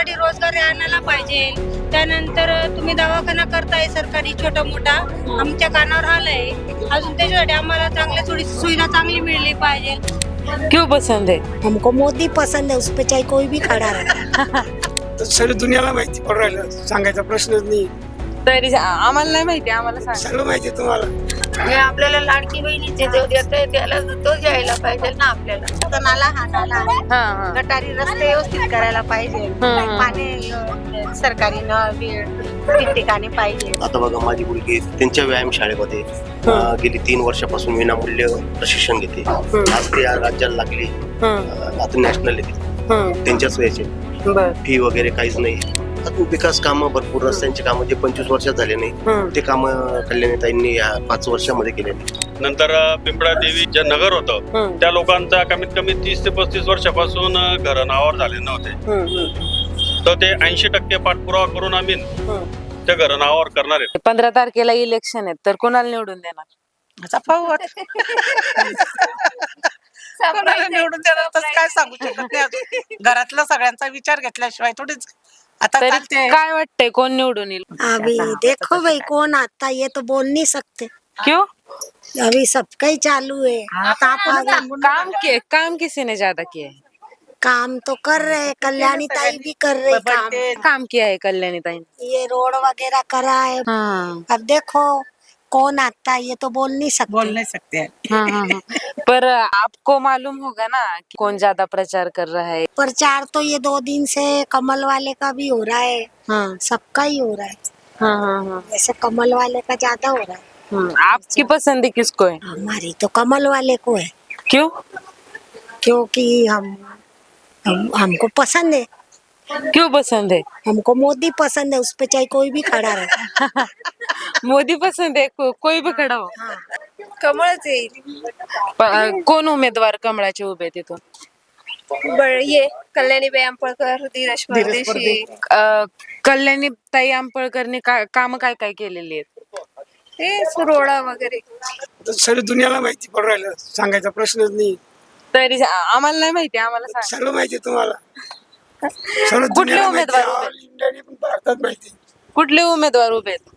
लोकांसाठी रोजगार आणायला पाहिजे. त्यानंतर तुम्ही दवाखाना करताय सरकारी छोटा मोठा. आमच्या कानावर आलंय. अजून त्याच्यासाठी आम्हाला चांगल्या थोडी सुविधा चांगली मिळली पाहिजे. क्यों पसंद है हमको मोदी पसंद है उस पे चाहे कोई भी खड़ा रहे. दुनियाला माहिती पडून राहिलं सांगायचा प्रश्नच नाही. तरी आम्हाला नाही माहिती आम्हाला सांग. सगळं माहिती आहे तुम्हाला. हे आपल्याला लाडकी बहिणीचे जो देत आहे त्याला तो घ्यायला पाहिजे ना आपल्याला. नाला हा नाला हा हा. गटारी रस्ते व्यवस्थित करायला पाहिजे. हम्म. पाणी अं, सरकारी नळ बीड ठिकठिकाणी पाहिजे. आता बघा माझी मुलगी त्यांच्या व्यायाम शाळेमध्ये अं, गेली तीन वर्षापासून विनामूल्य प्रशिक्षण घेते. आज ते या राज्याला लागली. अं, आता नॅशनल येते त्यांच्याच वयाचे. बर. फी वगैरे काहीच नाही. विकास कामं भरपूर रस्त्यांची कामं जे पंचवीस वर्षात झाले नाही ते कामं कल्याणीताईंनी या पाच वर्षामध्ये केलेली नंतर पिंपळा देवी जे नगर होतं त्या लोकांचा कमीत कमी तीस ते पस्तीस वर्षापासून घरं नावावर झाले नव्हते. तर ते ऐंशी टक्के पाठपुरावा करून आम्ही ते घरं नावावर करणार आहे पंधरा तारखेला इलेक्शन आहेत तर कोणाला निवडून देणार? निवडून देणार? काय सांगू शकत नाही अजून. घरातला सगळ्यांचा विचार घेतल्याशिवाय थोडीच आता तरी चालते काय वाटतंय? कोण निवडून येईल? अभी देखो भाई कौन आता ये तो बोल नहीं सकते क्यों? अभी सबका ही चालू है काम के काम किसी ने ज़्यादा किया है काम तो कर रहे है कल्याणी ताई भी कर रहे काम. काम किया है कल्याणी ताई ने? ये रोड वगैरह करा है. हाँ। अब देखो कौन आता है ये तो बोल नहीं सकते। बोल नहीं सकते हाँ, हाँ, हाँ. पर आपको मालूम होगा ना कि कौन ज़्यादा प्रचार कर रहा है। प्रचार तो ये दो दिन से कमल वाले का भी हो रहा है। हाँ। सबका ही हो रहा है। हाँ हाँ हाँ। वैसे कमल वाले का ज़्यादा हो रहा है। हम्म, आपकी पसंद किसको है? हमारी तो कमल वाले को है। क्यों? क्योंकि हम, हम हमको पसंद है। क्यों पसंद है? हमको मोदी पसंद है उस पे चाहे कोई भी खड़ा रहे। मोदी पसंद है को, कोई भी खड़ा हो। कमळच येईल प- कोण उमेदवार कमळाचे उभे आहेत तिथून बरं ये कल्याणी व्यायामपळकर धीरज परदेशी। अ, कल्याणी ताई आंबळकरने का काम काय काय केलेली आहेत? हे रोडा वगैरे. तर सगळं दुनियाला माहिती पडून राहिलं सांगायचा प्रश्नच नाही. तरी आम्हाला नाही माहिती आम्हाला सांग. सगळं माहिती आहे तुम्हाला. कुठले दुनियाला माहिती आहे. उमेदवार? ऑल इंडियाने पण भारतात माहिती आहे. कुठले उमेदवार उभे आहेत?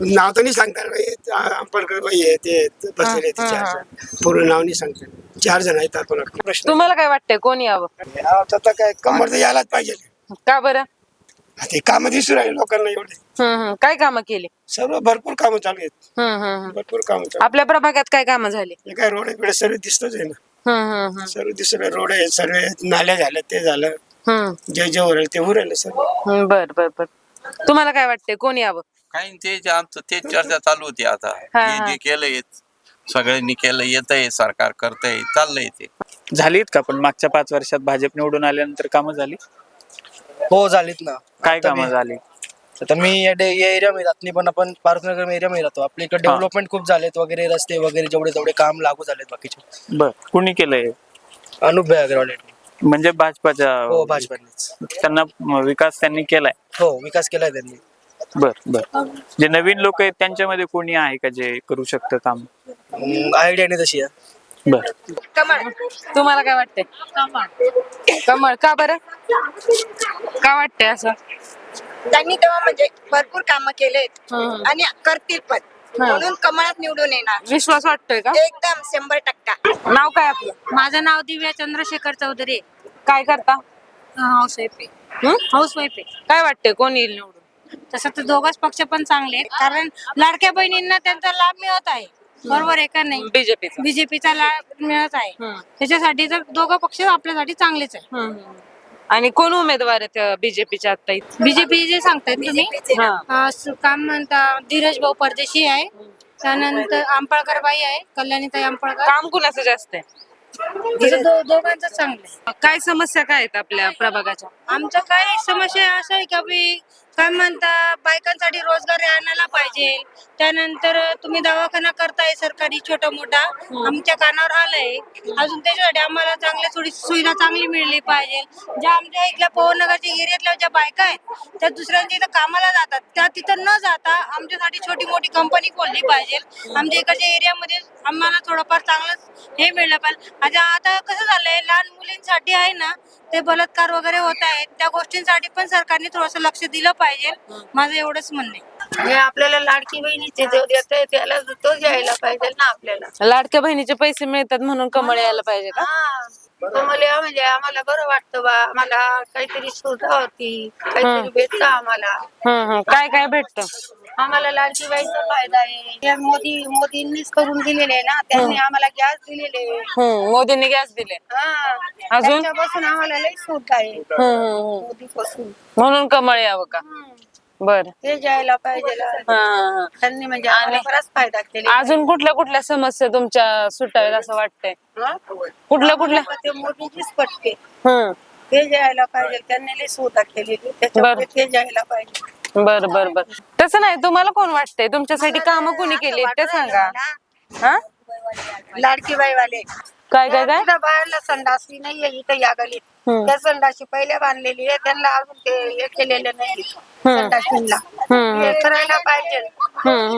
नाव तर नाही सांगता बाई. आंबेडकर बाई आहे ते ते बसलेले ते चार जण पूर्ण नाव नाही सांगता चार जण आहेत आपण प्रश्न तुम्हाला काय वाटतंय कोण यावं? आता काय कमर तर यायलाच पाहिजे. का बरं? ते काम दिसू राहिले लोकांना एवढे. हम्म, हम्म. काय कामं केली? सर्व भरपूर कामं चालू आहेत. हम्म, हम्म, हम्म. भरपूर कामं चालू आपल्या प्रभागात काय कामं झाली? आहेत. हे काय रोड सर्व दिसतच आहे ना. हम्म, हम्म, हम्म. सर्व दिसत रोड आहे सर्व नाल्या झाल्या ते झालं. जे जे उरेल ते उरेल हम्म. बर बर बर. तुम्हाला काय वाटतंय कोण यावं? काही नाही, ते जे आमचं ते चर्चा चालू होती आता. हा, हे हा. जे केलंय सगळ्यांनी केलं येतंय सरकार करतंय चाललंय ते. झालीत का पण? मागच्या पाच वर्षात भाजप निवडून आल्यानंतर कामं झाली? हो झालीत ना. काय आता कामं मी- झाली? आता मी या डे- या एरियामध्ये राहत नाही पण आपण पार्कनगर एरियामध्ये राहतो. आपल्या इकडे हा. डेव्हलपमेंट खूप झालेत वगैरे रस्ते वगैरे जेवढे जेवढे काम लागू झालेत बाकीचे. बर. कुणी केलंय? अनुप भाई अग्रवाल यांनी. म्हणजे भाजपाच्या हो भाजपानेच. त्यांना विकास त्यांनी केलाय. हो विकास केलाय त्यांनी. बर बर. जे नवीन लोक आहेत त्यांच्यामध्ये कोणी आहे का जे करू शकतं काम? आयडिया नाही तशी आहे बर. कमळ. तुम्हाला काय वाटतंय? कमळ. का बरं? का वाटतंय असं? त्यांनी तेव्हा म्हणजे भरपूर कामं केलेत हम्म. आणि करतील पण. म्हणून कमळात निवडून येणार. विश्वास वाटतोय का? एकदम शंभर टक्का. नाव काय आपलं? माझं नाव दिव्या चंद्रशेखर चौधरी काय करता? हाऊस वाईफ आहे. हं? हाऊस वाईफ आहे. काय वाटतंय? कोण येईल निवडून? तसं तर दोघच पक्ष पण चांगले आहेत. कारण लाडक्या बहिणींना त्यांचा लाभ मिळत आहे. बरोबर आहे का नाही? बीजेपीचा बीजेपीचा लाभ मिळत आहे. त्याच्यासाठी तर दोघं पक्ष आपल्यासाठी चांगलेच आहे आणि कोण उमेदवार आहेत बीजेपीच्या आता इथे? बीजेपी जे सांगताय तुम्ही? हा. अं, काम म्हणता धीरज भाऊ परदेशी आहे. त्यानंतर आंबळकर बाई आहे कल्याणीताई आंबळकर काम कुणाचं जास्त आहे? तसं दो- दोघांचं चांगलं आहे. काय समस्या काय आहेत आपल्या प्रभागाच्या? आमचं काय समस्या असं आहे की आम्ही काय म्हणता बायकांसाठी रोजगार आणायला पाहिजे. त्यानंतर तुम्ही दवाखाना करताय सरकारी छोटा मोठा. आमच्या कानावर आलंय. अजून त्याच्यासाठी आम्हाला चांगल्या थोडी सुविधा चांगली मिळली पाहिजे. ज्या आमच्या इथल्या पवनगरच्या एरियातल्या ज्या बायका आहेत त्या दुसऱ्यांच्या इथं कामाला जातात. त्या तिथं न जाता आमच्यासाठी छोटी मोठी कंपनी खोलली पाहिजे. आमच्या इकडच्या एरियामध्ये आम्हाला थोडंफार चांगलं हे मिळलं पाहिजे. आता आता कसं झालंय लहान मुलींसाठी आहे ना ते बलात्कार वगैरे होत आहेत त्या गोष्टींसाठी पण सरकारने थोडंसं लक्ष दिलं पाहिजे. माझं एवढंच म्हणणं आहे. हे आपल्याला लाडकी बहिणीचे जो देत आहे त्याला तो द्यायला पाहिजे ना आपल्याला. लाडक्या बहिणीचे पैसे मिळतात म्हणून कमळ यायला पाहिजे का? हा. तुम्हाला म्हणजे आम्हाला बरं वाटतं बा. आम्हाला काहीतरी सुविधा होती. काहीतरी भेटतं आम्हाला. हम्म काय काय भेटतं? आम्हाला लाडकी बाईचा फायदा आहे. या मोदी मोदींनीच करून दिलेले आहे ना. त्यांनी आम्हाला गॅस दिलेले. आहे. मोदींनी गॅस दिले. हा. अजून? त्यांच्यापासून आम्हाला लई सूट आहे. हम्म हम्म हम्म. मोदीपासून. म्हणून कमळ यावं का? बर. ते जायला पाहिजे त्यांनी म्हणजे आम्हाला बराच फायदा केला अजून कुठल्या कुठल्या समस्या तुमच्या सुटावेत असं वाटतंय? कुठल्या कुठल्या? ते मोदीचीच पटते हम्म ते जायला पाहिजे त्यांनी लई सुविधा केलेली. त्याच्यामुळे ते जायला पाहिजे. बर बर बर. तसं नाही तुम्हाला कोण वाटतंय? तुमच्यासाठी काम कोणी केली ते सांगा. हा? लाडकी बाई वाले काय काय? काय तिथं बाहेरला संडासी नाहीये इथं या गलीत. त्या संडाशी पहिले बांधलेली आहे. त्यांना अजून ते हे केलेलं नाही संडाशीला. हे करायला पाहिजे.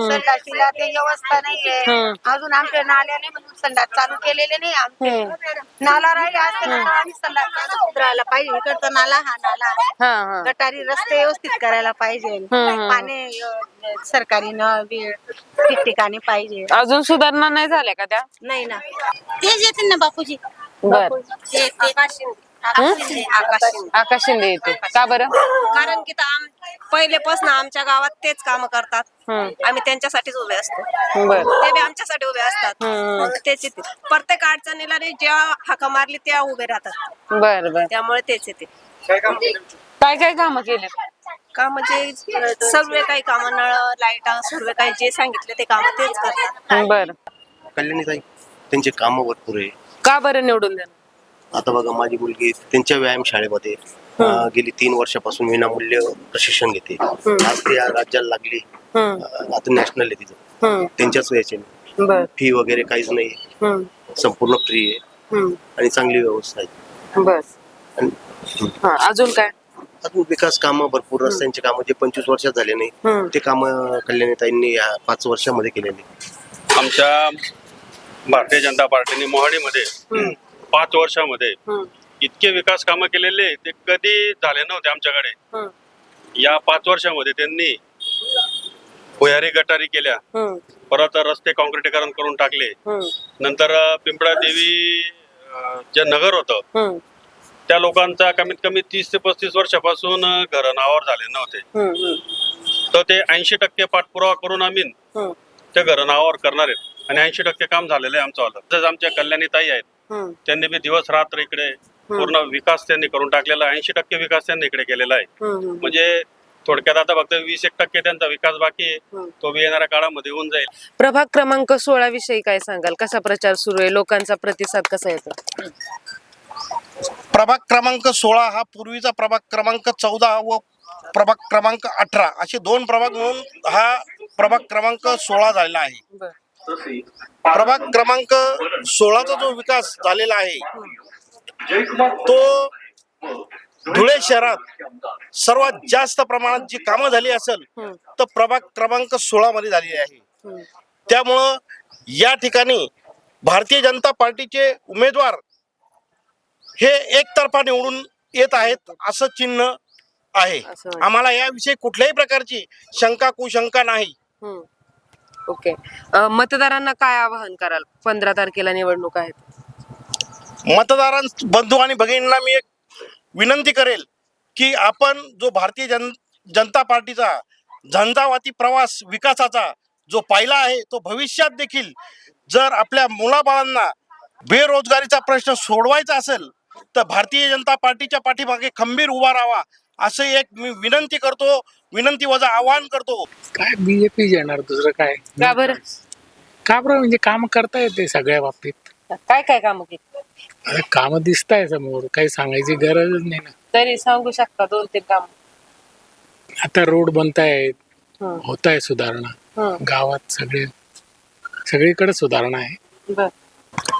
संडाशीला ते व्यवस्था नाहीये. अजून आमच्या नाल्याने म्हणून संडास चालू केलेले नाही. आमचे नाला राहिले असते आम्ही संडास चालू सुधारायला पाहिजे. इकडचा नाला हा नाला आहे. गटारी रस्ते व्यवस्थित करायला पाहिजे. पाणी सरकारी नळ बीळ ठिकठिकाणी पाहिजे. अजून सुधारणा नाही झाल्या का त्या? नाही ना. तेच येतील ना बापूजी. बर. ते ते आकाश आकाश शिंदे येते. का बरं? कारण की पहिलेपासून आमच्या गावात तेच काम करतात. हम्म. आम्ही त्यांच्यासाठीच उभे असतो. बर. ते बी आमच्यासाठी उभे असतात. हम्म. मग तेच येते. प्रत्येक अडचणीला नाही ज्या हाका मारली त्या उभे राहतात. बर बर. त्यामुळे तेच येते. काय काय कामं केले? का म्हणजे सर्व काही काम नळ लाइट सर्व काही जे सांगितले ते काम तेच करतात. बर. कल्याणीताई त्यांचे कामं भरपूर आहे. का बरं निवडून देणार? आता बघा माझी मुलगी त्यांच्या व्यायाम शाळेमध्ये अं, गेली तीन वर्षापासून विनामूल्य प्रशिक्षण घेते. आज ती या राज्याला लागली. अं, आता नॅशनल आहे हम्म, त्यांच्याच याच्याने बर. फी वगैरे काहीच नाही. हम्म, संपूर्ण फ्री आहे. हम्म, आणि चांगली व्यवस्था आहे. बर आणि हा अजून काय? अजून विकास कामं भरपूर रस्त्यांची कामं जे पंचवीस वर्षात झाले नाही. ते कामं कल्याणीताईंनी या पाच वर्षामध्ये केलेली. आमच्या भारतीय जनता पार्टीने मोहाडीमध्ये पाच वर्षामध्ये इतके विकास कामं केलेले ते कधी झाले नव्हते आमच्याकडे. या पाच वर्षामध्ये त्यांनी भुयारी गटारी केल्या. परत रस्ते काँक्रिटीकरण करून टाकले. नंतर पिंपळा देवी जे नगर होतं त्या लोकांचा कमीत कमी तीस ते पस्तीस वर्षापासून घर नावावर झाले नव्हते. तर ते ऐंशी टक्के पाठपुरावा करून आम्ही हम्म, ते घर नावावर करणार आहेत. आणि ऐंशी टक्के काम झालेलं आहे आमचं आमच्या कल्याणी ताई आहेत. त्यांनी बी दिवस रात्र इकडे पूर्ण विकास त्यांनी करून टाकलेला ऐंशी टक्के विकास त्यांनी इकडे केलेला आहे. म्हणजे थोडक्यात आता फक्त वीस एक टक्के त्यांचा विकास बाकी आहे. तो बी येणाऱ्या काळामध्ये होऊन जाईल. प्रभाग क्रमांक सोळा विषयी काय सांगाल? कसा प्रचार सुरू आहे? लोकांचा प्रतिसाद कसा येतो? प्रभाग क्रमांक सोळा हा पूर्वीचा प्रभाग क्रमांक चौदा व प्रभाग क्रमांक अठरा असे दोन प्रभाग म्हणून हा प्रभाग क्रमांक सोळा झालेला आहे. प्रभाग क्रमांक सोळाचा जो विकास झालेला आहे तो धुळे शहरात सर्वात जास्त प्रमाणात जी कामं झाली असेल तर प्रभाग क्रमांक सोळा मध्ये झालेली आहे. त्यामुळं या ठिकाणी भारतीय जनता पार्टीचे उमेदवार हे एकतर्फा निवडून येत आहेत असं चिन्ह आहे. आम्हाला याविषयी कुठल्याही प्रकारची शंका कुशंका नाही. ओके. मतदारांना काय आवाहन कराल? पंधरा तारखेला निवडणूक आहेत. मतदारां बंधू आणि भगिनींना मी एक विनंती करेल की आपण जो भारतीय जन जनता पार्टीचा झंझावाती प्रवास विकासाचा जो पाहिला आहे तो भविष्यात देखील जर आपल्या मुलाबाळांना बेरोजगारीचा प्रश्न सोडवायचा असेल तर भारतीय जनता पार्टीच्या पाठीमागे खंबीर उभा राहावा असं एक मी विनंती करतो. विनंती वजा आवाहन करतो. काय बीजेपी येणार दुसरं काय? का बरं? का बरं? म्हणजे काम करता येते सगळ्या बाबतीत. काय काय काम केली काम दिसत आहे समोर. काही सांगायची गरजच नाही ना. तरी सांगू शकता दोन तीन काम. आता रोड बनतायत होत आहे सुधारणा. गावात सगळे सगळीकडे सुधारणा आहे.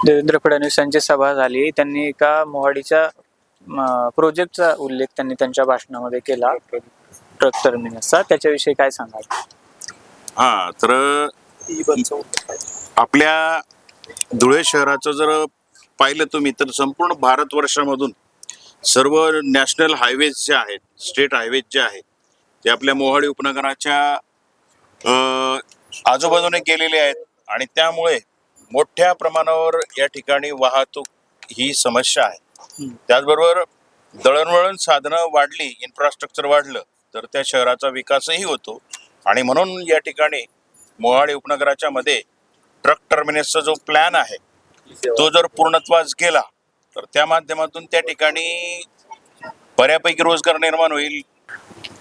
देवेंद्र फडणवीस यांची सभा झाली. त्यांनी एका मोहाडीच्या प्रोजेक्टचा उल्लेख त्यांनी त्यांच्या भाषणामध्ये केला. ट्रक टर्मिनसचा त्याच्याविषयी काय सांगाल? हा तर आपल्या धुळे शहराचं जर पाहिलं तुम्ही तर संपूर्ण भारतवर्षामधून सर्व नॅशनल हायवेज जे आहेत स्टेट हायवेज जे आहेत ते आपल्या मोहाडी उपनगराच्या आजूबाजूने गेलेले आहेत. आणि त्यामुळे मोठ्या प्रमाणावर या ठिकाणी वाहतूक ही समस्या आहे. त्याचबरोबर दळणवळण साधनं वाढली इन्फ्रास्ट्रक्चर वाढलं तर त्या शहराचा विकासही होतो. आणि म्हणून या ठिकाणी मोहाळी उपनगराच्या मध्ये ट्रक टर्मिनसचा जो प्लॅन आहे तो जर पूर्णत्वास गेला तर त्या माध्यमातून त्या ठिकाणी बऱ्यापैकी रोजगार निर्माण होईल.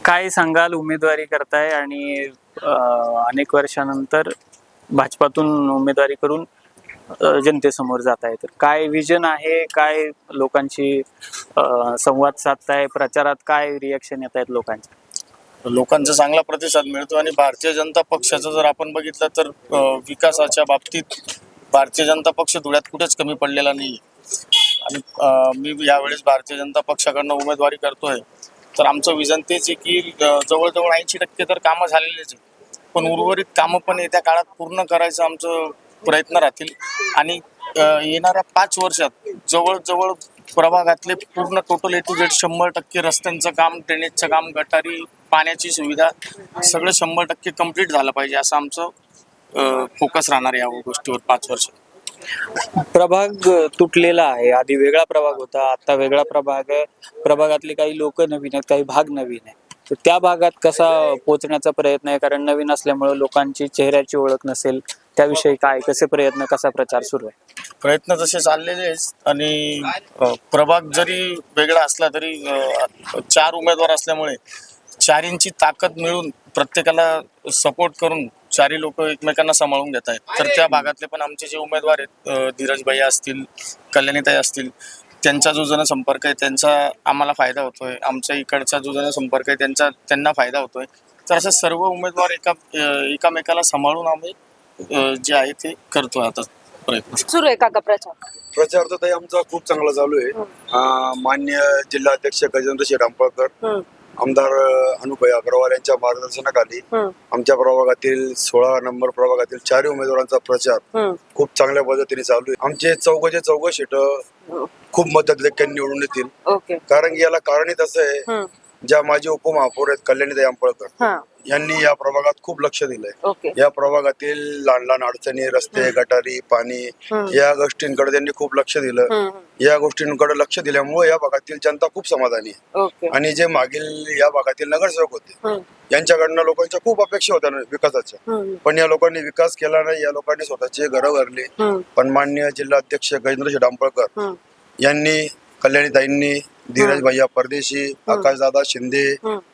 काय सांगाल? उमेदवारी करताय आणि अनेक वर्षानंतर भाजपातून उमेदवारी करून जनतेसमोर जात आहे तर काय विजन आहे? काय लोकांची संवाद साधताय? प्रचारात काय रिएक्शन येत आहेत लोकांचे? लोकांचा चांगला प्रतिसाद मिळतो आणि भारतीय जनता पक्षाचं जर आपण बघितलं तर विकासाच्या बाबतीत भारतीय जनता पक्ष धुळ्यात कुठेच कमी पडलेला नाही आणि मी यावेळेस भारतीय जनता पक्षाकडनं उमेदवारी करतोय. तर आमचं विजन तेच आहे की जवळजवळ ऐंशी टक्के तर कामं झालेलीच आहे पण उर्वरित कामं पण येत्या काळात पूर्ण करायचं आमचं प्रयत्न राहतील. आणि येणाऱ्या पाच वर्षात जवळजवळ प्रभागातले पूर्ण टोटल ए टू झेड शंभर टक्के रस्त्यांचं काम ड्रेनेजचं काम गटारी पाण्याची सुविधा सगळं शंभर टक्के कंप्लीट झालं पाहिजे असं आमचं फोकस राहणार या गोष्टीवर पाच वर्ष. प्रभाग तुटलेला आहे. आधी वेगळा प्रभाग होता आता वेगळा प्रभाग आहे. प्रभागातले काही लोक नवीन आहेत काही भाग नवीन आहे तर त्या भागात कसा पोहोचण्याचा प्रयत्न आहे? कारण नवीन असल्यामुळे लोकांची चेहऱ्याची ओळख नसेल. त्याविषयी काय कसे प्रयत्न कसा प्रचार सुरू आहे? प्रयत्न तसे चाललेले आणि प्रभाग जरी वेगळा असला तरी चार उमेदवार असल्यामुळे चारींची ताकद मिळून प्रत्येकाला सपोर्ट करून चारी लोक एकमेकांना सांभाळून घेत आहेत. तर त्या भागातले पण आमचे जे उमेदवार आहेत धीरज भैया असतील कल्याणीताई असतील त्यांचा जो जनसंपर्क आहे त्यांचा आम्हाला फायदा होतोय. आमच्या इकडचा जो जनसंपर्क आहे त्यांचा त्यांना फायदा होतोय. तर असं सर्व उमेदवार एका एकामेकाला सांभाळून आम्ही जे आहे ते करतोय आता प्रयत्न. सुरू आहे काका प्रचार. प्रचार तर ताई आमचा खूप चांगला चालू आहे. अं, मान्य जिल्हाध्यक्ष गजेंद्र शेठ अंपळकर आमदार अं, अनुपय अग्रवाल यांच्या मार्गदर्शनाखाली आमच्या प्रभागातील सोळा नंबर प्रभागातील चारही उमेदवारांचा प्रचार खूप चांगल्या पद्धतीने चालू आहे. आमचे चौघचे चौघ शेट खूप मदत निवडून येतील. कारण याला कारणीत असं आहे ज्या माजी उपमहापौर आहेत कल्याणीताई अंपळकर यांनी या प्रभागात खूप लक्ष दिलंय. या प्रभागातील लहान लहान अडचणी रस्ते गटारी पाणी या गोष्टींकडे त्यांनी खूप लक्ष दिलं. या गोष्टींकडे लक्ष दिल्यामुळे या भागातील जनता खूप समाधानी आहे. आणि जे मागील या भागातील नगरसेवक होते यांच्याकडनं लोकांच्या खूप अपेक्षा होत्या विकासाच्या. पण या लोकांनी विकास केला नाही या लोकांनी स्वतःचे घरं भरले. पण मान्य जिल्हाध्यक्ष गजेंद्र शेठ आंबळकर यांनी कल्याणीताईंनी धीरज भैया परदेशी आकाशदादा शिंदे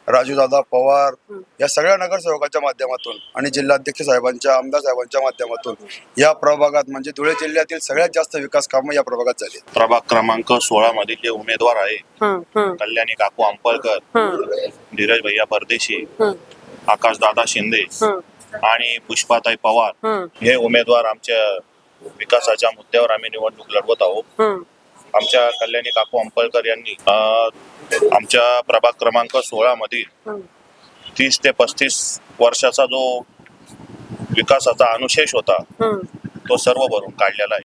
राजूदादा पवार या सगळ्या नगरसेवकाच्या माध्यमातून आणि जिल्हाध्यक्ष साहेबांच्या आमदार साहेबांच्या माध्यमातून या प्रभागात म्हणजे धुळे जिल्ह्यातील सगळ्यात जास्त विकास कामं या प्रभागात झाली प्रभाग क्रमांक सोळा मधील जे उमेदवार आहे कल्याणी काकू अंपळकर धीरज भैया परदेशी आकाशदादा शिंदे आणि पुष्पाताई पवार हे. उमेदवार आमच्या विकासाच्या मुद्द्यावर आम्ही निवडणूक लढवत आहोत. आमच्या कल्याणी काकू अंपळकर यांनी अं, आमच्या प्रभाग क्रमांक सोळा मधील तीस ते पस्तीस वर्षाचा जो विकासाचा अनुशेष होता तो सर्व भरून काढलेला आहे.